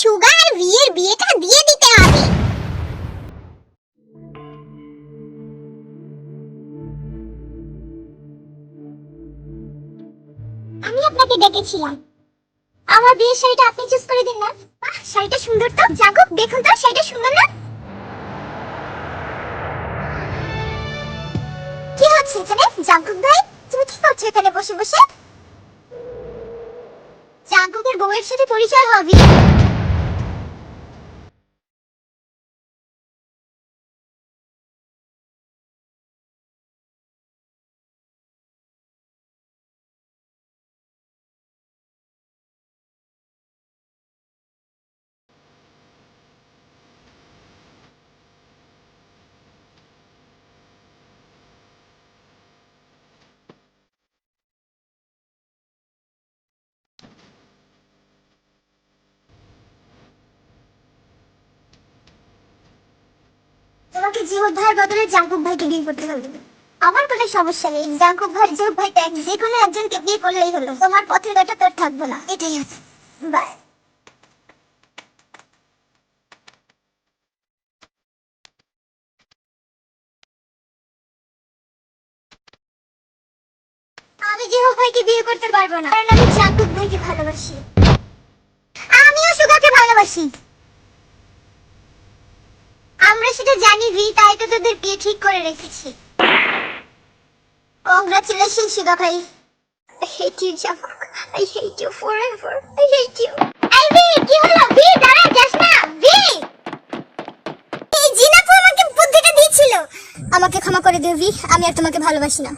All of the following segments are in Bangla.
সুগা আর বিয়ের বিয়েটা দিয়ে দিতে হবে। আমি আপনাকে ডেকেছিলাম। আমার বিয়ের শাড়িটা আপনি চুজ করে দিন না। বাহ, শাড়িটা সুন্দর তো। জাগুক দেখুন তো শাড়িটা সুন্দর না। কি হচ্ছে এখানে? জাগুক ভাই তুমি কি করছ এখানে বসে বসে? জাগুকের বউয়ের সাথে পরিচয় হবে। তোমাকে জিহুদ ভাইয়ের বদলে জাঙ্কুক ভাইকে বিয়ে করতে হবে। আমার কোনো সমস্যা নেই। জাঙ্কুক ভাই জিহুদ ভাই, এক যে কোনো একজনকে বিয়ে করলেই হলো। তোমার পথের কাটা তোর থাকবে না। এটাই আছে বাই। আমি জিহুদ ভাইকে বিয়ে করতে পারব না। কারণ আমি জাঙ্কুক ভাইকে ভালোবাসি। আমিও সুগাকে ভালোবাসি। আমরা সেটা জানি ভি, তাই তো তোদের বিয়ে ঠিক করে রেখেছি। কংগ্রাচুলেশন শিবা ভাই। কি হলো? দাঁড়া এই আমাকে বুদ্ধিটা দিয়েছিল। আমাকে ক্ষমা করে দিও আমি আর তোমাকে ভালোবাসি না।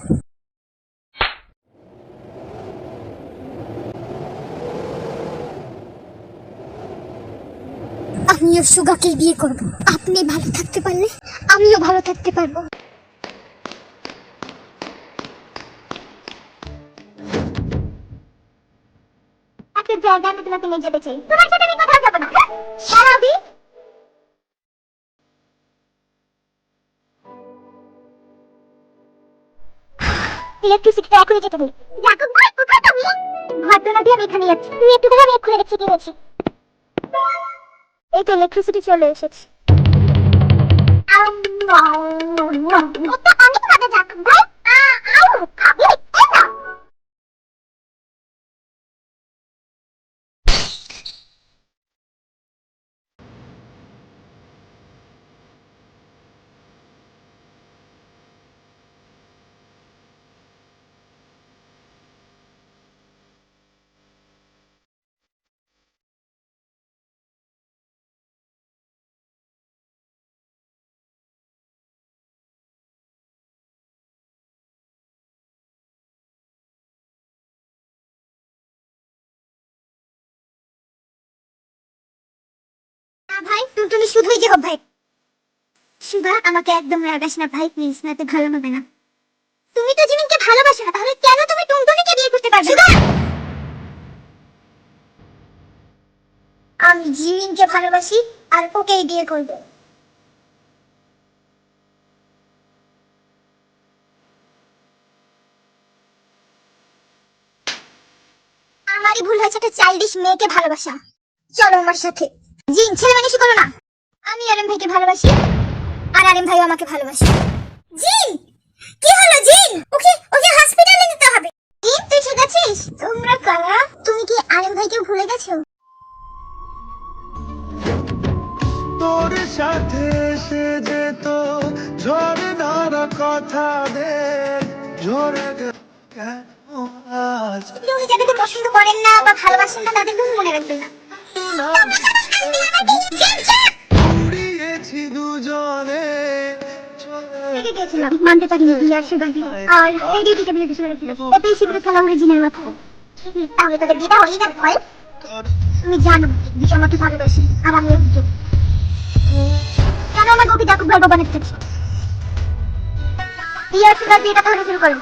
আমিও সুগাকে বিয়ে করব। আপনি ভালো থাকতে পারলে আমিও ভালো থাকতে পারব। জায়গা আমি তোমাকে নিয়ে যেতে চাই। তোমার সাথে আমি কোথাও যাব না। সারাবি ইলেকট্রিসিটিটা এখনই যেতে হবে। জাকুব ভাই কোথায় তুমি? ঘটনা দিয়ে আমি এখানে যাচ্ছি। তুই একটু ধরে আমি এক্ষুনি রেখে দিয়েছি এই তো ইলেকট্রিসিটি টুনটুনি শুধুই যে ভাই সুধা আমাকে একদম রাগাস না ভাই প্লিজ না তো ভালো হবে না তুমি তো জিমিনকে ভালোবাসো না তাহলে কেন তুমি টুনটুনিকে বিয়ে করতে পারবে না আমি জিমিনকে ভালোবাসি আর ওকেই বিয়ে করব আমারই ভুল হয়েছে একটা চাইল্ডিশ মেয়েকে ভালোবাসা চলো আমার সাথে জিন ছেলে মানুষই করো না আমি আরেম ভাইকে ভালোবাসি আর আরেম ভাইও আমাকে ভালোবাসে জিন কি হলো জিন ওকে ওকে হসপিটালে নিতে হবে জিন তুই ঠিক আছিস তোমরা কারা তুমি কি আরেম ভাইকে ভুলে গেছো তোর সাথে এসে যেত ঝর্ণার কথা দে ঝরে তুমি যাদেরকে পছন্দ করেন না বা ভালোবাসেন না তাদের মনে রাখবেন না উড়িয়েছি দুজনে। গেছিলাম মানতে পারিনি বিয়ার সুগারকে আর এই দিদিকে বিয়ে খেলা হয়ে তাহলে তোদের বিয়েটা হয়ে তুমি জানো যে ভালোবাসি আর আমি কেন আমার গোপী ডাকুক ভাই বাবা নিতে বিয়ার সুগার বিয়েটা তাহলে শুরু করো।